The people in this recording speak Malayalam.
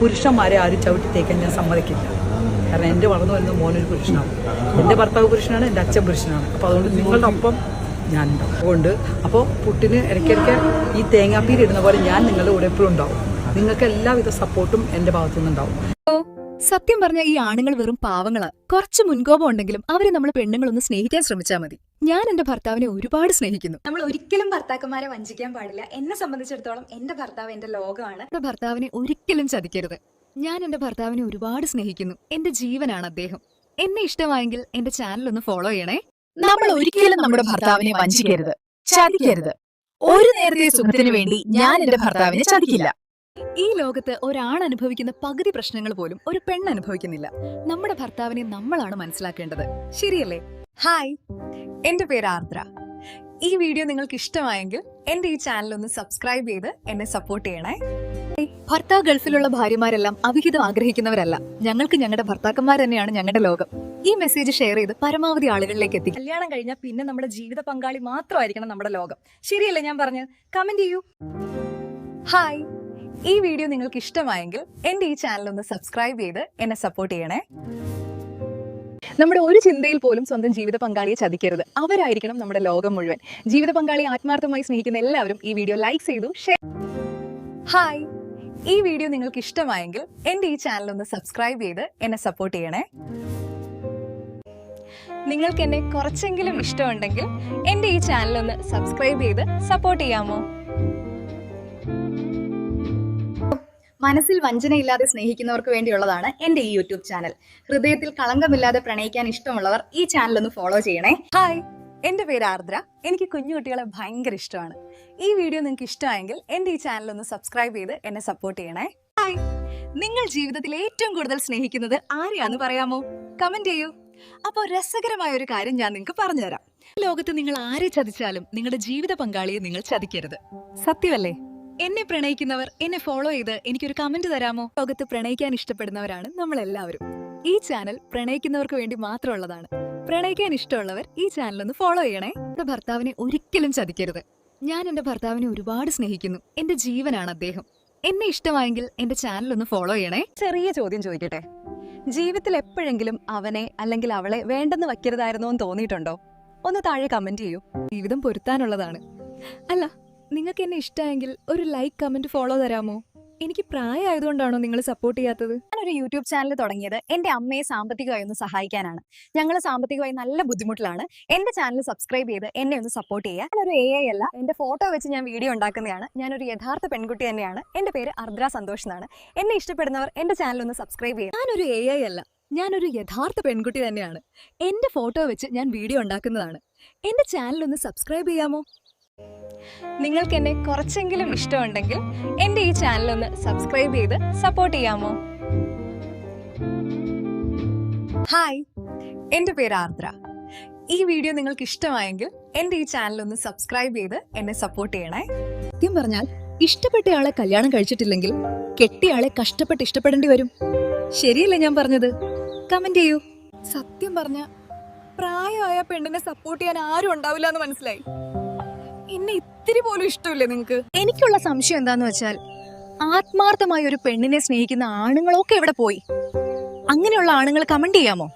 പുരുഷന്മാരെ ആരും ചവിട്ടി തേക്കാൻ ഞാൻ സമ്മതിക്കില്ല. കാരണം എന്റെ വളർന്നു വരുന്ന മോനൊരു പുരുഷനാണ്. എന്റെ ഭർത്താവ് പുരുഷനാണ് എന്റെ അച്ഛൻ പുരുഷനാണ്. അപ്പോൾ അതുകൊണ്ട് നിങ്ങളുടെ ഒപ്പം ഞാൻ ഞാനുണ്ടാവും. അതുകൊണ്ട് അപ്പോൾ പുട്ടിന് ഇടയ്ക്കിടയ്ക്ക് ഈ തേങ്ങാപ്പീരിടുന്ന പോലെ ഞാൻ നിങ്ങളുടെ കൂടെ എപ്പോഴും ഉണ്ടാവും. നിങ്ങൾക്ക് എല്ലാവിധ സപ്പോർട്ടും എന്റെ ഭാഗത്തു നിന്നുണ്ടാവും സത്യം പറഞ്ഞ ഈ ആണുങ്ങൾ വെറും പാവങ്ങളാ. കുറച്ച് മുൻകോപം ഉണ്ടെങ്കിലും അവരെ നമ്മൾ പെണ്ണുങ്ങളൊന്ന് സ്നേഹിക്കാൻ ശ്രമിച്ചാൽ മതി. ഞാൻ എന്റെ ഭർത്താവിനെ ഒരുപാട് സ്നേഹിക്കുന്നു. നമ്മൾ ഒരിക്കലും ഭർത്താക്കന്മാരെ വഞ്ചിക്കാൻ പാടില്ല. എന്നെ സംബന്ധിച്ചിടത്തോളം എന്റെ ഭർത്താവ് എന്റെ ലോകമാണ്. എന്റെ ഭർത്താവിനെ ഒരിക്കലും ചതിക്കരുത്. ഞാൻ എന്റെ ഭർത്താവിനെ ഒരുപാട് സ്നേഹിക്കുന്നു. എന്റെ ജീവനാണ് അദ്ദേഹം. എന്നെ ഇഷ്ടമായെങ്കിൽ എന്റെ ചാനൽ ഒന്ന് ഫോളോ ചെയ്യണേ. നമ്മൾ ഒരിക്കലും നമ്മുടെ ഭർത്താവിനെ വഞ്ചിക്കരുത്. ചതിക്കരുത്. ഒരു നേരത്തെ സുഖത്തിന് വേണ്ടി ഞാൻ എന്റെ ഭർത്താവിനെ ചതിക്കില്ല. ഈ ലോകത്ത് ഒരാൾ അനുഭവിക്കുന്ന പകുതി പ്രശ്നങ്ങൾ പോലും ഒരു പെണ്ണ് അനുഭവിക്കുന്നില്ല. നമ്മുടെ ഭർത്താവിനെ നമ്മളാണ് മനസ്സിലാക്കേണ്ടത്. ശരിയല്ലേ? ഹായ്. എന്റെ പേര് ആർദ്ര. ഈ വീഡിയോ നിങ്ങൾക്ക് ഇഷ്ടമായെങ്കിൽ എന്റെ ഈ ചാനൽ ഒന്ന് സബ്സ്ക്രൈബ് ചെയ്ത് എന്നെ സപ്പോർട്ട് ചെയ്യണേ. ഭർത്താവ് ഗൾഫിലുള്ള ഭാര്യമാരെല്ലാം അവിഹിതം ആഗ്രഹിക്കുന്നവരല്ല. ഞങ്ങൾക്ക് ഞങ്ങളുടെ ഭർത്താക്കന്മാർ തന്നെയാണ് ഞങ്ങളുടെ ലോകം. ഈ മെസ്സേജ് ഷെയർ ചെയ്ത് പരമാവധി ആളുകളിലേക്ക് എത്തി. കല്യാണം കഴിഞ്ഞാൽ പിന്നെ നമ്മുടെ ജീവിത പങ്കാളി മാത്രമായിരിക്കണം നമ്മുടെ ലോകം. ശരിയല്ലേ ഞാൻ പറഞ്ഞത്? കമന്റ് ചെയ്യൂ. ഹായ് ഈ വീഡിയോ നിങ്ങൾക്ക് ഇഷ്ടമായെങ്കിൽ എന്റെ ഈ ചാനൽ ഒന്ന് സബ്സ്ക്രൈബ് ചെയ്ത് എന്നെ സപ്പോർട്ട് ചെയ്യണേ. നമ്മുടെ ഒരു ചിന്തയിൽ പോലും സ്വന്തം ജീവിത പങ്കാളിയെ ചതിക്കരുത്. അവരായിരിക്കണം നമ്മുടെ ലോകം മുഴുവൻ. ജീവിത പങ്കാളിയെ ആത്മാർത്ഥമായി സ്നേഹിക്കുന്ന എല്ലാവരും ഈ വീഡിയോ ലൈക്ക് ചെയ്തു ഷെയർ ഹായ് ഈ വീഡിയോ നിങ്ങൾക്ക് ഇഷ്ടമായെങ്കിൽ എന്റെ ഈ ചാനൽ ഒന്ന് സബ്സ്ക്രൈബ് ചെയ്ത് എന്നെ സപ്പോർട്ട് ചെയ്യണേ. നിങ്ങൾക്ക് എന്നെ കുറച്ചെങ്കിലും ഇഷ്ടമുണ്ടെങ്കിൽ എന്റെ ഈ ചാനൽ ഒന്ന് സബ്സ്ക്രൈബ് ചെയ്ത് സപ്പോർട്ട് ചെയ്യാമോ? മനസ്സിൽ വഞ്ചനയില്ലാതെ സ്നേഹിക്കുന്നവർക്ക് വേണ്ടിയുള്ളതാണ് എന്റെ ഈ യൂട്യൂബ് ചാനൽ. ഹൃദയത്തിൽ കളങ്കമില്ലാതെ പ്രണയിക്കാൻ ഇഷ്ടമുള്ളവർ ഈ ചാനൽ ഒന്ന് ഫോളോ ചെയ്യണേ. ഹായ് എന്റെ പേര് ആർദ്ര. എനിക്ക് കുഞ്ഞുകുട്ടികളെ ഭയങ്കര ഇഷ്ടമാണ്. ഈ വീഡിയോ നിങ്ങൾക്ക് ഇഷ്ടമായെങ്കിൽ എന്റെ ഈ ചാനൽ ഒന്ന് സബ്സ്ക്രൈബ് ചെയ്ത് എന്നെ സപ്പോർട്ട് ചെയ്യണേ. ഹായ് നിങ്ങൾ ജീവിതത്തിൽ ഏറ്റവും കൂടുതൽ സ്നേഹിക്കുന്നത് ആരെയാന്ന് പറയാമോ? കമന്റ് ചെയ്യൂ. അപ്പോൾ രസകരമായ ഒരു കാര്യം ഞാൻ നിങ്ങൾക്ക് പറഞ്ഞുതരാം. ലോകത്ത് നിങ്ങൾ ആരെ ചതിച്ചാലും നിങ്ങളുടെ ജീവിത പങ്കാളിയെ നിങ്ങൾ ചതിക്കരുത്. സത്യമല്ലേ എന്നെ പ്രണയിക്കുന്നവർ എന്നെ ഫോളോ ചെയ്ത് എനിക്കൊരു കമന്റ് തരാമോ? ലോകത്ത് പ്രണയിക്കാൻ ഇഷ്ടപ്പെടുന്നവരാണ് നമ്മൾ എല്ലാവരും ഈ ചാനൽ പ്രണയിക്കുന്നവർക്ക് വേണ്ടി മാത്രമുള്ളതാണ്. പ്രണയിക്കാൻ ഇഷ്ടമുള്ളവർ ഈ ചാനൽ ഒന്ന് ഫോളോ ചെയ്യണേ. എന്റെ ഭർത്താവിനെ ഒരിക്കലും ചതിക്കരുത്. ഞാൻ എന്റെ ഭർത്താവിനെ ഒരുപാട് സ്നേഹിക്കുന്നു. എന്റെ ജീവനാണ് അദ്ദേഹം. എന്നെ ഇഷ്ടമായെങ്കിൽ എന്റെ ചാനൽ ഒന്ന് ഫോളോ ചെയ്യണേ. ചെറിയ ചോദ്യം ചോദിക്കട്ടെ. ജീവിതത്തിൽ എപ്പോഴെങ്കിലും അവനെ അല്ലെങ്കിൽ അവളെ വേണ്ടെന്ന് വയ്ക്കരുതായിരുന്നോ എന്ന് തോന്നിയിട്ടുണ്ടോ? ഒന്ന് താഴെ കമന്റ് ചെയ്യൂ. ജീവിതം പൊരുത്താനുള്ളതാണ്. അല്ല നിങ്ങൾക്ക് എന്നെ ഇഷ്ടമായെങ്കിൽ ഒരു ലൈക്ക് കമന്റ് ഫോളോ തരാമോ? എനിക്ക് പ്രായമായതുകൊണ്ടാണോ നിങ്ങൾ സപ്പോർട്ട് ചെയ്യാത്തത്? ഞാനൊരു യൂട്യൂബ് ചാനൽ തുടങ്ങിയത് എന്റെ അമ്മയെ സാമ്പത്തികമായി ഒന്ന് സഹായിക്കാനാണ്. ഞങ്ങൾ സാമ്പത്തികമായി നല്ല ബുദ്ധിമുട്ടിലാണ്. എന്റെ ചാനൽ സബ്സ്ക്രൈബ് ചെയ്ത് എന്നെ ഒന്ന് സപ്പോർട്ട് ചെയ്യുക. ഞാനൊരു എ ഐ അല്ല. എന്റെ ഫോട്ടോ വെച്ച് ഞാൻ വീഡിയോ ഉണ്ടാക്കുന്നതാണ്. ഞാനൊരു യഥാർത്ഥ പെൺകുട്ടി തന്നെയാണ്. എന്റെ പേര് അർദ്ര സന്തോഷ് എന്നാണ്. എന്നെ ഇഷ്ടപ്പെടുന്നവർ എന്റെ ചാനൽ ഒന്ന് സബ്സ്ക്രൈബ് ചെയ്യുക ഞാനൊരു എ ഐ അല്ല. ഞാനൊരു യഥാർത്ഥ പെൺകുട്ടി തന്നെയാണ്. എന്റെ ഫോട്ടോ വെച്ച് ഞാൻ വീഡിയോ ഉണ്ടാക്കുന്നതാണ്. എന്റെ ചാനൽ ഒന്ന് സബ്സ്ക്രൈബ് ചെയ്യാമോ? നിങ്ങൾക്ക് എന്നെ കുറച്ചെങ്കിലും ഇഷ്ടമുണ്ടെങ്കിൽ എന്റെ ഈ ചാനൽ ഒന്ന് സബ്സ്ക്രൈബ് ചെയ്ത് സപ്പോർട്ട് ചെയ്യാമോ? ഹായ് എന്റെ പേര് ആർദ്ര. ഈ വീഡിയോ നിങ്ങൾക്ക് ഇഷ്ടമായെങ്കിൽ എന്റെ ഈ ചാനൽ ഒന്ന് സബ്സ്ക്രൈബ് ചെയ്ത് എന്നെ സപ്പോർട്ട് ചെയ്യണേ. സത്യം പറഞ്ഞാൽ ഇഷ്ടപ്പെട്ടയാളെ കല്യാണം കഴിച്ചിട്ടില്ലെങ്കിൽ കെട്ടിയാളെ കഷ്ടപ്പെട്ട് ഇഷ്ടപ്പെടേണ്ടി വരും. ശരിയല്ലേ ഞാൻ പറഞ്ഞത്? കമന്റ് ചെയ്യൂ. സത്യം പറഞ്ഞ പ്രായമായ പെണ്ണിനെ സപ്പോർട്ട് ചെയ്യാൻ ആരും ഉണ്ടാവില്ല എന്ന് മനസ്സിലായി. എന്നെ ഇത്തിരി പോലും ഇഷ്ടമില്ലേ നിങ്ങക്ക്? എനിക്കുള്ള സംശയം എന്താന്ന് വെച്ചാൽ ആത്മാർത്ഥമായ ഒരു പെണ്ണിനെ സ്നേഹിക്കുന്ന ആണുങ്ങളൊക്കെ എവിടെ പോയി? അങ്ങനെയുള്ള ആണുങ്ങൾ കമന്റ് ചെയ്യാമോ?